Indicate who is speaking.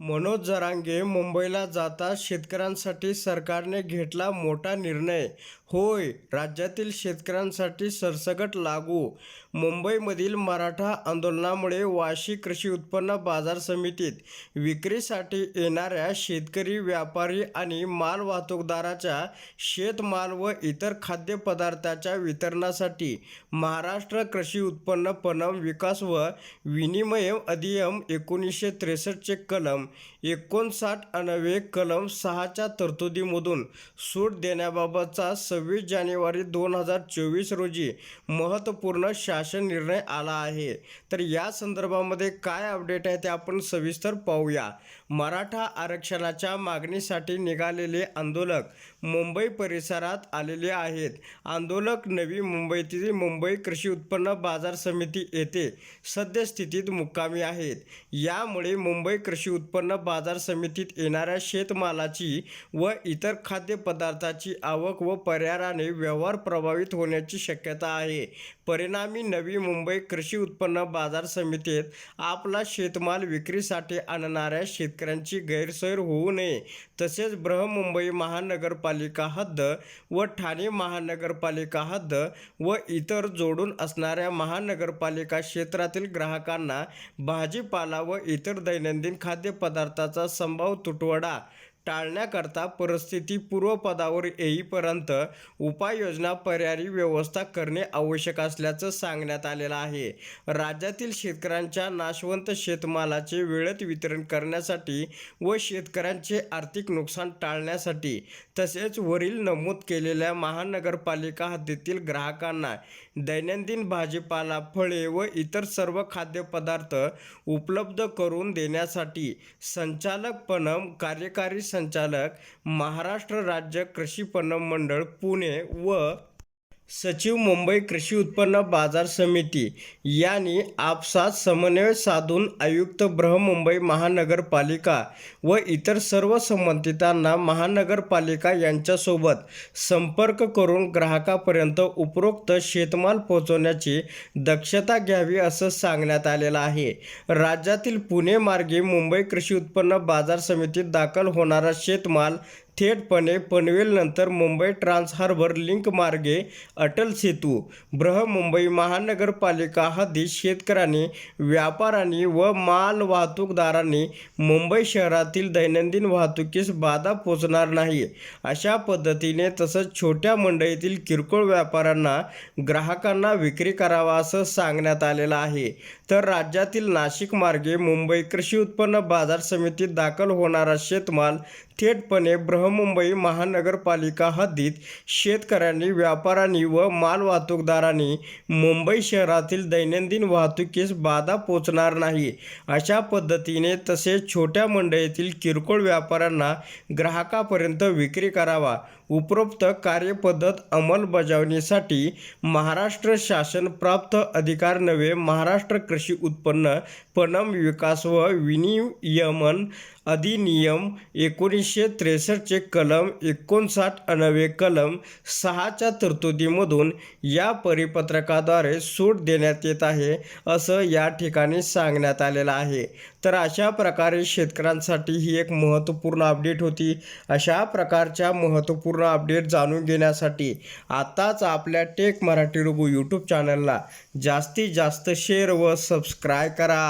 Speaker 1: मनोज जरांगे मुंबईला जाता शेतकऱ्यांसाठी सरकारने घेतला मोठा निर्णय. होय राज्यातील शेतकऱ्यांसाठी सरसकट लागू. मुंबईमधील मराठा आंदोलनामुळे वाशी कृषी उत्पन्न बाजार समितीत विक्रीसाठी येणाऱ्या शेतकरी व्यापारी आणि माल वाहतूकदाराच्या शेतमाल व इतर खाद्यपदार्थाच्या वितरणासाठी महाराष्ट्र कृषी उत्पन्न पणन विकास व विनिमय अधिनियम एकोणीसशे त्रेसष्टचे कलम एकोणसाठ अन्वये कलम सहाच्या तरतुदीमधून सूट देण्याबाबतचा सव्वीस जानेवारी दोन हजार चोवीस रोजी महत्त्वपूर्ण शासन निर्णय आला आहे. तर या संदर्भामध्ये काय अपडेट आहे ते आपण सविस्तर पाहूया. मराठा आरक्षणाच्या मागणीसाठी निघालेले आंदोलक मुंबई परिसरात आलेले आहेत. आंदोलक नवी मुंबईतील मुंबई कृषी उत्पन्न बाजार समिती येथे सद्यस्थितीत मुक्कामी आहेत. यामुळे मुंबई कृषी उत्पन्न उत्पन्न बाजार समितीत येणाऱ्या शेतमालाची व इतर खाद्यपदार्थाची आवक व पर्यायाने व्यवहार प्रभावित होण्याची शक्यता आहे. परिणामी नवी मुंबई कृषी उत्पन्न बाजार समितीत आपला शेतमाल विक्रीसाठी आणणाऱ्या शेतकऱ्यांची गैरसोय होऊ नये. तसेच बृहमुंबई महानगरपालिका हद्द व ठाणे महानगरपालिका हद्द व इतर जोडून असणाऱ्या महानगरपालिका क्षेत्रातील ग्राहकांना भाजीपाला व इतर दैनंदिन खाद्य पदार्थाचा संभाव तुटवडा. टाळण्याकरता परिस्थिती पूर्वपदावर येईपर्यंत उपाययोजना पर्यायी व्यवस्था करणे आवश्यक असल्याचं सांगण्यात आलेलं आहे. राज्यातील शेतकऱ्यांच्या नाशवंत शेतमालाचे वेळेत वितरण करण्यासाठी व शेतकऱ्यांचे आर्थिक नुकसान टाळण्यासाठी तसेच वरील नमूद केलेल्या महानगरपालिका हद्दीतील ग्राहकांना दैनंदिन भाजीपाला फळे व इतर सर्व खाद्यपदार्थ उपलब्ध करून देण्यासाठी संचालक पणम कार्यकारी संचालक महाराष्ट्र राज्य कृषी पणन मंडळ पुणे व सचिव मुंबई कृषी उत्पन्न बाजार समिती यांनी आपसात समन्वय साधून आयुक्त बृहमुंबई महानगरपालिका व इतर सर्व संबंधितांना महानगरपालिका यांच्यासोबत संपर्क करून ग्राहकापर्यंत उपरोक्त शेतमाल पोहोचवण्याची दक्षता घ्यावी असं सांगण्यात आलेलं आहे. राज्यातील पुणे मार्गे मुंबई कृषी उत्पन्न बाजार समितीत दाखल होणारा शेतमाल थेटपणे पनवेलनंतर मुंबई ट्रान्स हार्बर लिंक मार्गे अटल सेतू बृहमुंबई महानगरपालिका हद्दीत शेतकऱ्यांनी व्यापाऱ्यांनी व माल वाहतूकदारांनी मुंबई शहरातील दैनंदिन वाहतुकीस बाधा पोचणार नाही. अशा पद्धतीने तसंच छोट्या मंडईतील किरकोळ व्यापाऱ्यांना ग्राहकांना विक्री करावा असं सांगण्यात आलेलं आहे. तर राज्यातील नाशिक मार्गे मुंबई कृषी उत्पन्न बाजार समितीत दाखल होणारा शेतमाल थेटपणे बृहमुंबई महानगरपालिका हद्दीत शेतकऱ्यांनी व्यापाऱ्यांनी व माल वाहतूकदारांनी मुंबई शहरातील दैनंदिन वाहतुकीस बाधा पोचणार नाही. अशा पद्धतीने तसेच छोट्या मंडईतील किरकोळ व्यापाऱ्यांना ग्राहकापर्यंत विक्री करावा. उपरोक्त कार्यपद्धत अंमलबजावणीसाठी महाराष्ट्र शासन प्राप्त अधिकार नवे महाराष्ट्र कृषी उत्पन्न पणन विकास व विनियमन अधिनियम एकोणीसशे त्रेसष्टचे कलम एकोणसाठ अनवे कलम सहाच्या तरतुदीमधून या परिपत्रकाद्वारे सूट देण्यात येत आहे असं या ठिकाणी सांगण्यात आलेलं आहे. तर अशा प्रकारे शेतकऱ्यांसाठी ही एक महत्त्वपूर्ण अपडेट होती. अशा प्रकारच्या महत्त्वपूर्ण अपडेट जाणून घेण्यासाठी आत्ताच आपल्या टेक मराठी रुबू यूट्यूब चॅनलला जास्तीत जास्त शेअर व सबस्क्राय करा.